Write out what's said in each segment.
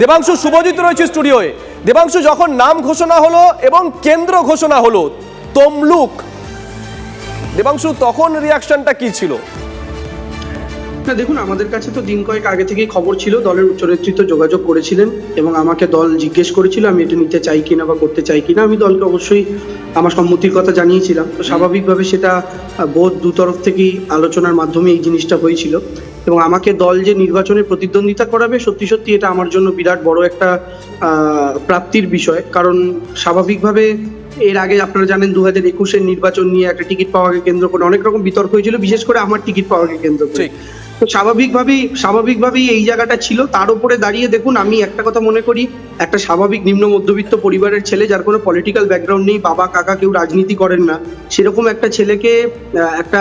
দেবাংশু শুভজিৎ রয়েছে স্টুডিওয়ে। দেবাংশু যখন নাম ঘোষণা হলো এবং কেন্দ্র ঘোষণা হলো তমলুক। দেবাংশু তখন রিয়াকশনটা কি ছিল? না দেখুন আমাদের কাছে তো দিন কয়েক আগে থেকেই খবর ছিল দলের উচ্চ নেতৃত্ব যোগাযোগ করেছিলেন এবং আমাকে দল জিজ্ঞেস করেছিল আমি এটা নিতে চাই কিনা বা করতে চাই কিনা আমি দলকে অবশ্যই আমার সম্মতির কথা জানিয়েছিলাম। তো স্বাভাবিকভাবে সেটা বোধ দু তরফ থেকেই আলোচনার মাধ্যমে এই জিনিসটা হয়েছিল। এবং আমাকে দল যে নির্বাচনে প্রতিদ্বন্দ্বিতা করাবে, সত্যি সত্যি এটা আমার জন্য বিরাট বড় একটা প্রাপ্তির বিষয় কারণ স্বাভাবিকভাবে এর আগে আপনারা জানেন দু হাজার একুশের নির্বাচন নিয়ে একটা টিকিট পাওয়াকে কেন্দ্র করে অনেক রকম বিতর্ক হয়েছিল, বিশেষ করে আমার টিকিট পাওয়াকে কেন্দ্র করে। তো স্বাভাবিকভাবেই স্বাভাবিকভাবেই এই জায়গাটা ছিল। তার উপরে দাঁড়িয়ে দেখুন আমি একটা কথা মনে করি একটা স্বাভাবিক নিম্ন মধ্যবিত্ত পরিবারের ছেলে যার কোনো পলিটিক্যাল ব্যাকগ্রাউন্ড নেই বাবা কাকা কেউ রাজনীতি করেন না সেরকম একটা ছেলেকে একটা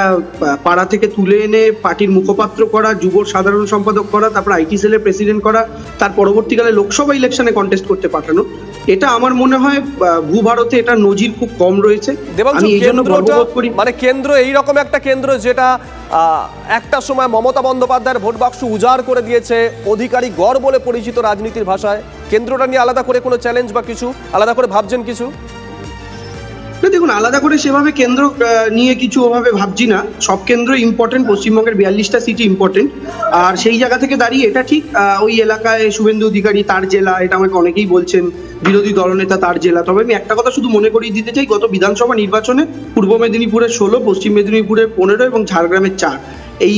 পাড়া থেকে তুলে এনে পার্টির মুখপাত্র করা যুব সাধারণ সম্পাদক করা তারপর আইটি সেলের প্রেসিডেন্ট করা তার পরবর্তীকালে লোকসভা ইলেকশনে কন্টেস্ট করতে পাঠানো। এটা আমার মনে হয় ভূভারতে এটা নজির খুব কম রয়েছে। আমি এই জন্য গর্ববোধ করি। মানে কেন্দ্র এই রকম একটা কেন্দ্র যেটা একটা সময় মমতা বন্দ্যোপাধ্যায়ের ভোট বাক্স উজাড় করে দিয়েছে অধিকারী গড় বলে পরিচিত রাজনীতির ভাষায়। কেন্দ্রটা নিয়ে আলাদা করে কোনো চ্যালেঞ্জ বা কিছু? আলাদা করে ভাবছেন কিছু? না, দেখুন, আলাদা করে সেভাবে কেন্দ্র নিয়ে কিছু ওভাবে ভাবছি না। সব কেন্দ্র ইম্পর্টেন্ট পশ্চিমবঙ্গের বিয়াল্লিশটা সিটি ইম্পর্টেন্ট আর সেই জায়গা থেকে দাঁড়িয়ে, এটা ঠিক ওই এলাকায় শুভেন্দু অধিকারী তার জেলা, এটা আমাকে অনেকেই বলছেন, বিরোধী দলনেতা তার জেলা। তবে আমি একটা কথা শুধু মনে করিয়ে দিতে চাই, গত বিধানসভা নির্বাচনে পূর্ব মেদিনীপুরের ষোলো, পশ্চিম মেদিনীপুরের পনেরো এবং ঝাড়গ্রামের চার। এই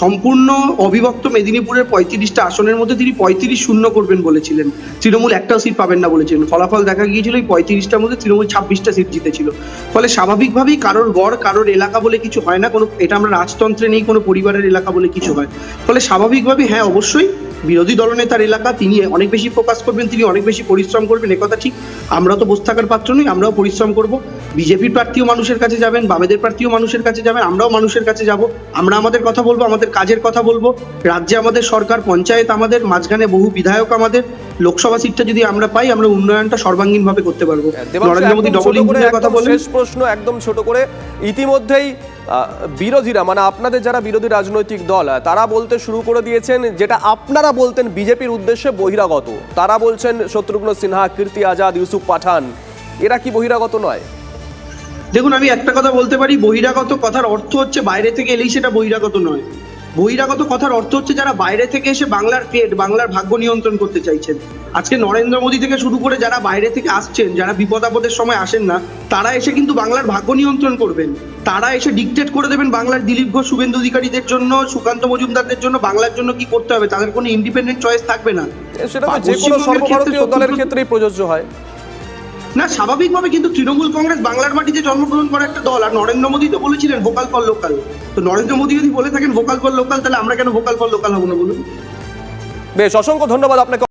সম্পূর্ণ অবিভক্ত মেদিনীপুরের পঁয়ত্রিশটা আসনের মধ্যে তিনি পঁয়ত্রিশ শূন্য করবেন বলেছিলেন। তৃণমূল একটাও সিট পাবেন না বলেছিলেন। ফলাফল দেখা গিয়েছিল এই পঁয়ত্রিশটার মধ্যে তৃণমূল ছাব্বিশটা সিট জিতেছিল। ফলে স্বাভাবিকভাবেই কারোর গড়, কারোর এলাকা বলে কিছু হয় না। কোনো, এটা আমরা রাজতন্ত্রে নেই, কোনো পরিবারের এলাকা বলে কিছু হয়। ফলে স্বাভাবিকভাবেই হ্যাঁ অবশ্যই বিরোধী দলনেতার এলাকা তিনি অনেক বেশি ফোকাস করবেন তিনি অনেক বেশি পরিশ্রম করবেন একথা ঠিক। আমরা তো বসে থাকার পাত্র নই আমরাও পরিশ্রম করব। বিজেপির প্রার্থীও মানুষের কাছে যাবেন বামেদের প্রার্থীও মানুষের কাছে যাবেন আমরাও মানুষের কাছে যাব। আমরা আমাদের কথা বলব আমাদের কাজের কথা বলব। রাজ্যে আমাদের সরকার পঞ্চায়েত আমাদের মাঝখানে বহু বিধায়ক আমাদের। লোকসভা সিটটা যদি আমরা পাই আমরা উন্নয়নটা সর্বাঙ্গীনভাবে করতে পারব। নরেন্দ্র মোদী ডবল ইঞ্জিনের কথা বলেন শেষ প্রশ্ন একদম ছোট করে। ইতিমধ্যেই বিরোধীরা মানে আপনাদের যারা বিরোধী রাজনৈতিক দল তারা বলতে শুরু করে দিয়েছেন যেটা আপনারা বলতেন বিজেপির উদ্দেশ্যে বহিরাগত। তারা বলছেন শত্রুঘ্ন সিনহা, কীর্তি আজাদ, ইউসুফ পাঠান, এরা কি বহিরাগত নয়? দেখুন, আমি একটা কথা বলতে পারি, বহিরাগত কথার অর্থ হচ্ছে বাইরে থেকে এলেই সেটা বহিরাগত নয়। বহিরাগত কথার অর্থ হচ্ছে যারা বাইরে থেকে এসে বাংলার পেট বাংলার ভাগ্য নিয়ন্ত্রণ করতে চাইছেন। আজকে নরেন্দ্র মোদী থেকে শুরু করে যারা বাইরে থেকে আসছেন যারা বিপদ আপদের সময় আসেন না তারা এসে কিন্তু বাংলার ভাগ্য নিয়ন্ত্রণ করবেন। তারা এসে ডিকটেট করে দেবেন বাংলার দিলীপ ঘোষ শুভেন্দু অধিকারীদের জন্য সুকান্ত মজুমদারদের জন্য বাংলার জন্য কি করতে হবে? তাদের কোনো ইন্ডিপেন্ডেন্ট চয়েস থাকবে না। সেটা যে কোনো সর্বভারতীয় দলের ক্ষেত্রেই প্রযোজ্য হয়। না, স্বাভাবিকভাবে কিন্তু তৃণমূল কংগ্রেস বাংলার মাটিতে জন্মগ্রহণ করা একটা দল, আর নরেন্দ্র মোদী তো বলেছিলেন ভোকাল ফর লোকাল। তো নরেন্দ্র মোদী যদি বলে থাকেন ভোকাল ফর লোকাল, তাহলে আমরা কেন ভোকাল ফর লোকাল হব না বলুন? বেশ, অসংখ্য ধন্যবাদ আপনাকে